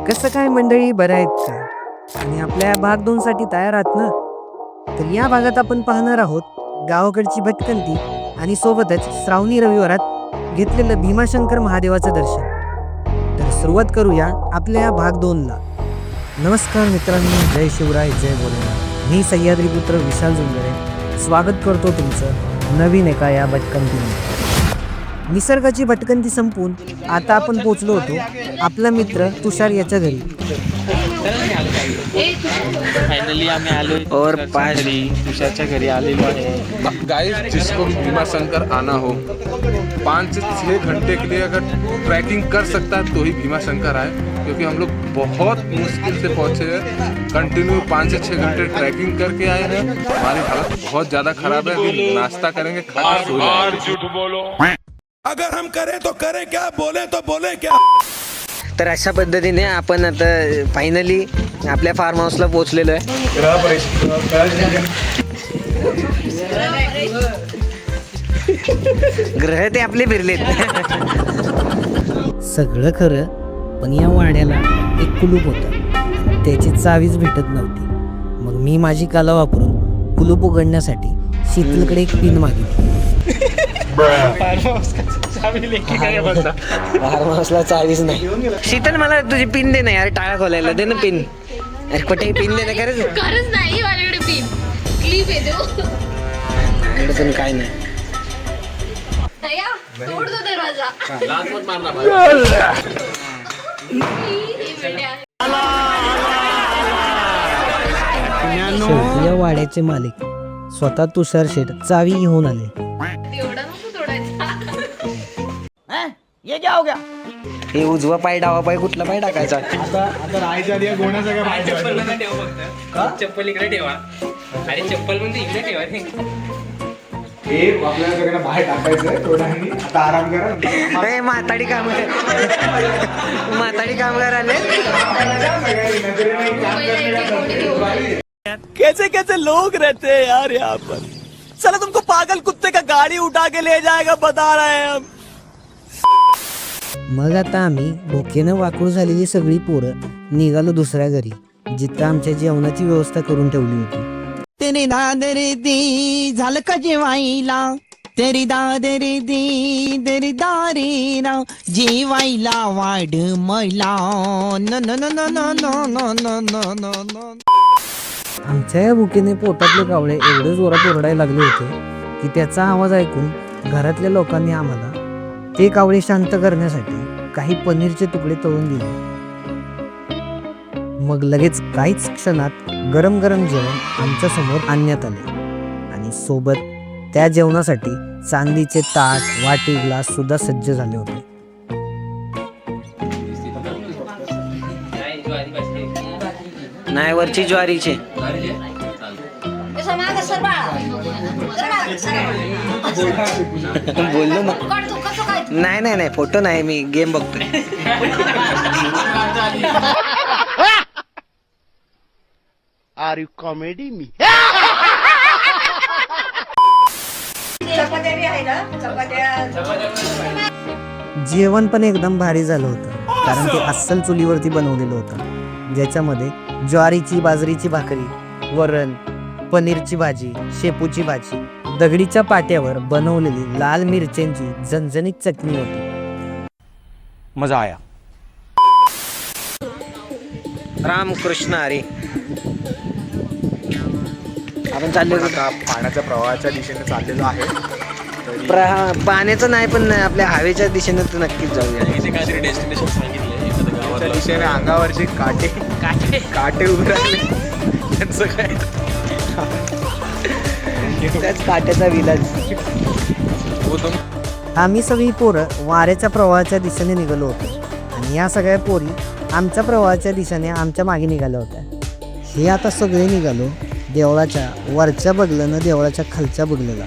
कसं काय मंडळी बरं आहेत का? आणि आपल्या भाग दोन साठी तयार आहात ना? तर या भागात आपण पाहणार आहोत गावाकडची भटकंती आणि सोबतच श्रावणी रविवारात घेतलेलं भीमाशंकर महादेवाचं दर्शन. तर सुरुवात करूया आपल्या या भाग दोनला. नमस्कार मित्रांनो जय शिवराय जय बोलणार मी सह्याद्रीपुत्र विशाल जुंगरे स्वागत करतो तुमचं नवीन एका या भटकंतीमध्ये. निसर्गाची भटकंती संपून आता आपण पोचलो होतो आपला मित्र तुषार याच्या घरी. फायनली आम्ही आलो और घरी. तुषारच्या घरी आलेलो आहे. गाइस जिसको भीमा शंकर आना हो पाँच से छः घंटे के लिए अगर ट्रैकिंग कर सकता है तो ही भीमा शंकर आए क्योंकि हम लोग बहुत मुश्किल से पहुंचे हैं। कंटिन्यू पाँच से छः घंटे ट्रैकिंग करके आए हैं। हमारी हालत बहुत ज़्यादा खराब है। अभी नाश्ता करेंगे खा के सो जाएंगे। अगर हम करें तो करें क्या बोले तो बोले क्या? तर अशा पद्धतीने आपण आता फायनली आपल्या फार्म हाऊसला पोहोचलेलो आहे. ग्रह ते आपले फिरलेत. सगळं खरं पण या वाड्याला एक कुलूप होतं. त्याची चावीच भेटत नव्हती. मग मी माझी कला वापरून कुलूप उघडण्यासाठी शीतलकडे एक पिन मागितली. फार्म हाऊसला चावीच नाही शीतल मला तुझी पिन दे ना यार टाळा खोलायला. दे ना पिन. अरे कुठे पिन दे ना खरंच. खरंच नाही माझ्याकडे पिन. क्लिप येतो काय नाही. या हे वाड्याचे मालिक. स्वतः तुषार शेठ चावी घेऊन आले. हे उजवा पाय डावा पाय कुठला पाय टाकायचा? चप्पल इकडे ठेवा. अरे चप्पल म्हणजे इकडे ठेवा. हे आपल्याला सगळ्यांना बाहेर थोड्याने आता आराम करा. ए, म्हाताडी कामगार म्हाताडी कामगार आले. कैसे कैसे लोग रहते हैं यार यहाँ पर? चलो तुमको पागल कुत्ते का गाड़ी उठा के ले जाएगा बता रहे हैं हम। मग आता आम्ही भुकेनं वाकूळ झालेली सगळी पोरं निघालो दुसऱ्या घरी जिथं आमच्या जेवणाची व्यवस्था करून ठेवली होती तेरे दादरे दे झालं का जेवायला तेरी दादरे दे दरी दारे ना जेवायला वाढ मला आमच्या या भुकेने पोटातले कावळे एवढे जोरात ओरडायला लागले होते की त्याचा आवाज ऐकून घरातल्या लोकांनी आम्हाला ते कावळे शांत करण्यासाठी काही पनीरचे तुकडे तळून दिले. मग लगेच काहीच क्षणात गरम गरम जेवण आमच्यासमोर आणण्यात आले. आणि सोबत त्या जेवणासाठी चांदीचे ताट वाटी ग्लास सुद्धा सज्ज झाले होते. नाही, ज्वारी बसली. नाही वरची ज्वारीचे. बोललो ना. नाही नाही नाही फोटो नाही मी गेम बघतोय. जेवण पण एकदम भारी झालं होतं. कारण ते अस्सल चुलीवरती बनवलेलं होतं. ज्याच्यामध्ये ज्वारीची बाजरीची भाकरी वरण पनीरची भाजी शेपूची भाजी दगडीच्या पाट्यावर बनवलेली लाल मिरच्यांची झणझणीत चटणी होती. मजा आया. रामकृष्ण हरी. आपण चाललो आता पाण्याच्या प्रवाहाच्या दिशेने चाललेलो आहे. प्र- पाण्याचं नाही पण आपल्या हवेच्या दिशेनं तर नक्कीच जाऊया. त्या दिशेने अंगावरची काटे काटे. काटे उभे राहिले. त्यांचं काय? त्याच काट्याचा विलाज. आम्ही सगळी पोरं वाऱ्याच्या प्रवाहाच्या दिशेने निघालो होतो. आणि या सगळ्या पोरी आमच्या प्रवाहाच्या दिशेने आमच्या मागे निघाल्या होत्या. हे आता सगळे निघालो देवळाच्या वरच्या बगल्यानं देवळाच्या खालच्या बगलेला.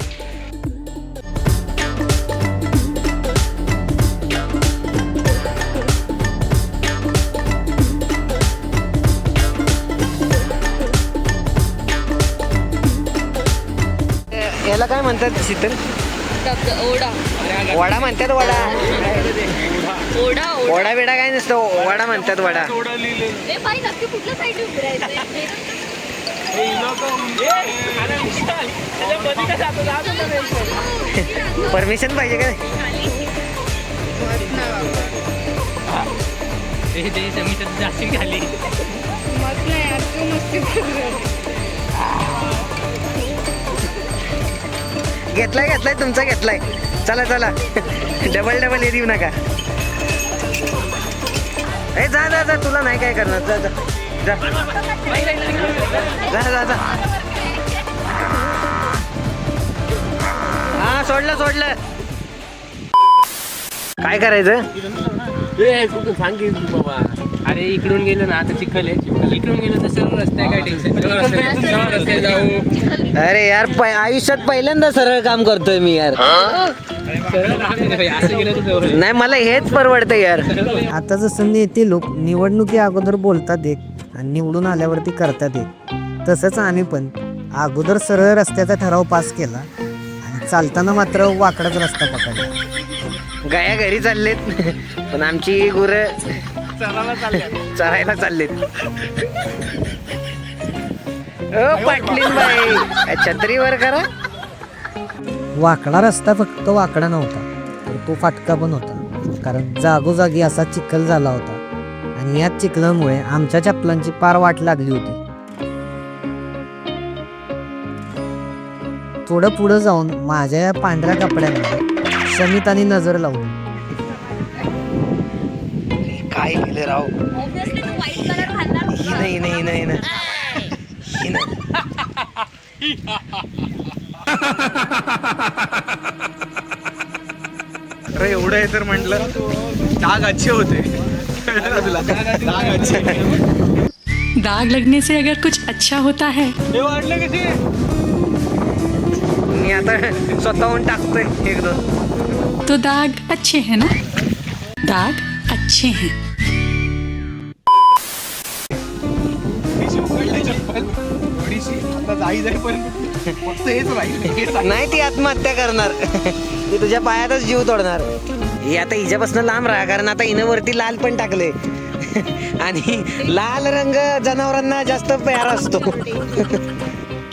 म्हणतात शीतल? ओढा. वडा म्हणतात वडा. ओढा ओढा. वडा बिडा काय नसतं वडा म्हणतात वडा. ए बाई नक्की कुठल्या साईड उभी राहायचंय? परमिशन पाहिजे काय घेतलाय घेतलाय तुमचा घेतलाय. चला चला. डबल डबल हे देऊ नका. ए जा जा जा. तुला नाही काय करणार. जा. जा. जा जा जा. हा सोडलं सोडलं. काय करायचं? अरे इकडून गेलं ना आता चिखल आहे. इकडून गेलं तर सर्व रस्ते काय टेन्शन रस्ते जाऊ. अरे यार प- आयुष्यात पहिल्यांदा सरळ काम करतोय मी यार. असं गेलं तर जवळ नाही मला हेच परवडतं यार. आता जसं नेते लोक निवडणुकी अगोदर बोलतात एक आणि निवडून आल्यावरती करतात एक. तसंच आम्ही पण. अगोदर सरळ रस्त्याचा ठराव पास केला आणि चालताना मात्र वाकडाच रस्ता पकडला. गाया घरी चाललेत. पण आमची गुर चरायला चाललेत. ओ पाटलीन बाई. छत्रीवर करा. वाकडा रस्ता फक्त वाकडा नव्हता तर तो फाटका पण होता. कारण जागोजागी असा चिखल झाला होता. आणि या चिखलामुळे आमच्या चपलांची पार वाट लागली होती. थोडं पुढं जाऊन माझ्या या पांढऱ्या कपड्यांना शमिताने नजर लावली काय केलं राव? ऑब्विसली तू व्हाईट कलर घालणार ही नाही नाही नाही ही नाही अरे एवढं आहे तर म्हटलं डाग अच्छे होते. डाग अच्छे दाग लगने से अगर कुछ अच्छा होता है। मी आता स्वतःहून टाकतोय एक दोन. तो दाग अच्छे हैं ना? दाग अच्छे हैं. नाही ती आत्महत्या करणार. ती तुझ्या पायातच जीव तोडणार. ही आता हिच्यापासून लांब राहा कारण आता हिनं वरती लाल पण टाकले आणि लाल रंग जनावरांना जास्त प्यारा असतो.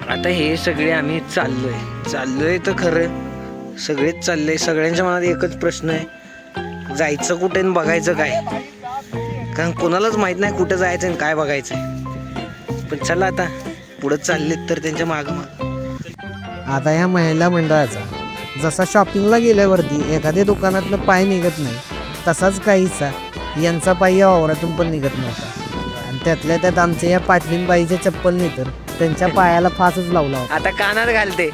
आता हे सगळे आम्ही चाललोय. चाललोय तर खरं. सगळेच चाललंय सगळ्यांच्या मनात एकच प्रश्न आहे. जायचं कुठे आणि बघायचं काय? कारण कोणालाच माहीत नाही कुठं जायचं आणि काय बघायचं पण चला आता पुढं चाललेत तर त्यांच्या मागं माग. आता या महिला मंडळाचा जसा शॉपिंगला गेल्यावरती एखाद्या दुकानातनं पाय निघत नाही तसाच काहीचा यांचा पाय या वावरातून पण निघत नव्हता. आणि त्यातल्या त्यात आमच्या या पाटलीन बाईच्या चप्पलने तर त्यांच्या पायाला फासच लावला होता. आता कानात घालते.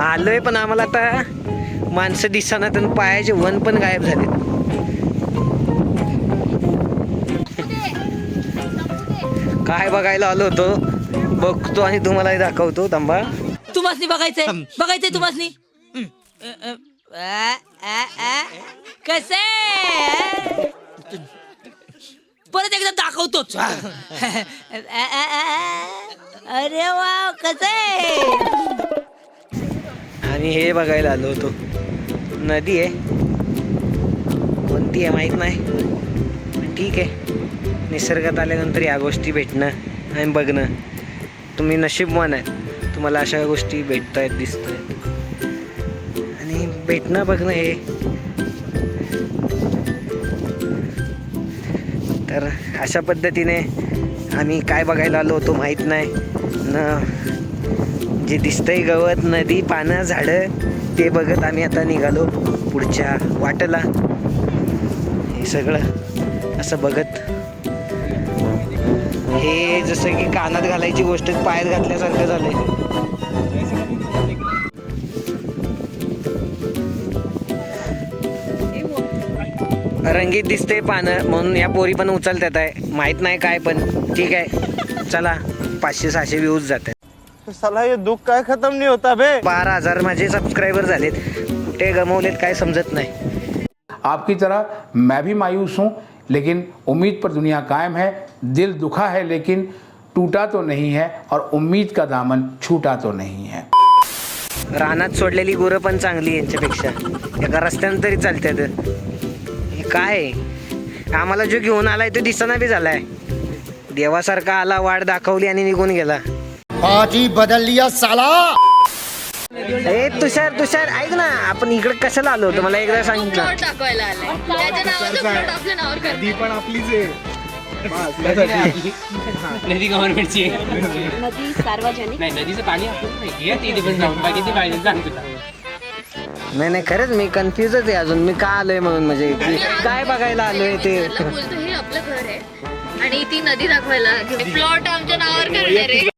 आलोय पण आम्हाला आता माणसं दिसताना तर पायाचे वन पण गायब झाले काय बघायला आलो होतो? बघतो आणि तुम्हालाही दाखवतो थांबा. तुम्हासनी बघायचंय? बघायचंय तुम्हासनी? कसे? परत एकदा दाखवतोच. अरे वा कसे? आणि हे बघायला आलो होतो. नदी आहे. कोणती आहे माहीत नाही. ठीक आहे. निसर्गात आल्यानंतर या गोष्टी भेटणं आणि बघणं. तुम्ही नशीबवान आहे तुम्हाला अशा गोष्टी भेटत आहेत दिसत आहेत आणि भेटणं बघणं हे. तर अशा पद्धतीने आम्ही काय बघायला आलो होतो माहीत नाही. न जे दिसतंय गवत नदी पानं झाडं ते बघत आम्ही आता निघालो पुढच्या वाटेला. हे सगळं असं बघत. हे जसं की कानात घालायची गोष्ट पायात घातल्यासारखं झालंय. रंगीत दिसते पानं म्हणून या पोरी पण उचलतात आहे. माहीत नाही काय पण ठीक आहे. चला पाचशे सहाशे व्ह्यूज जात बारा हजार माझे सबस्क्रायबर झालेत. कुठे गमवलेत काय समजत नाही. आपकी तरह मैं भी मायूस हूँ लेकिन उम्मीद पर दुनिया कायम है दिल दुखा है लेकिन टूटा तो नहीं है और उम्मीद का दामन छूटा तो नहीं है। रानात सोडलेली गुरं पण चांगली यांच्यापेक्षा. एका रस्त्यानं तरी चालतात हे काय? आहे? आम्हाला जो घेऊन आलाय तो दिसना बी झालाय. देवासारखा आला वाट दाखवली आणि निघून गेला. पार्टी बदल लिया साला. ए तुषार तुषार ऐक ना आपण इकडे कशाला आलो होतो? मला एकदा सांगितलं प्लॉट दाखवायला आलाय. त्याच्या नावाचं प्लॉट आपल्या नावावर कर ती पण आपलीच आहे. नदी गव्हर्नमेंटची नदी सार्वजनिक. नाही नदीचं पाणी आपण नाही. इथे पण जाऊन बाकी ते पाहिजे सांग तुला नाही नाही खरंच मी कन्फ्युजच आहे अजून. मी का आलोय म्हणून म्हणजे? की काय बघायला आलोय ते? बोलतो हे आपलं घर आहे. आणि ती नदी दाखवायला प्लॉट आमच्या नावावर करणार आहे.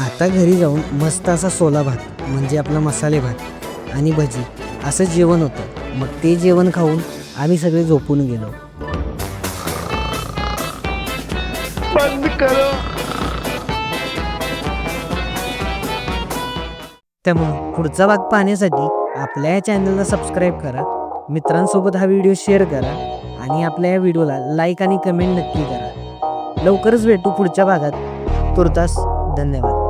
आता घरी जाऊन मस्त असा सोला भात म्हणजे आपला मसाले भात आणि भजी असं जेवण होतं. मग ते जेवण खाऊन आम्ही सगळे झोपून गेलो. त्यामुळं पुढचा भाग पाहण्यासाठी आपल्या या चॅनलला सबस्क्राईब करा. मित्रांसोबत हा व्हिडिओ शेअर करा आणि आपल्या या व्हिडिओला लाईक आणि कमेंट नक्की करा. लवकरच भेटू पुढच्या भागात. तुर्तास धन्यवाद.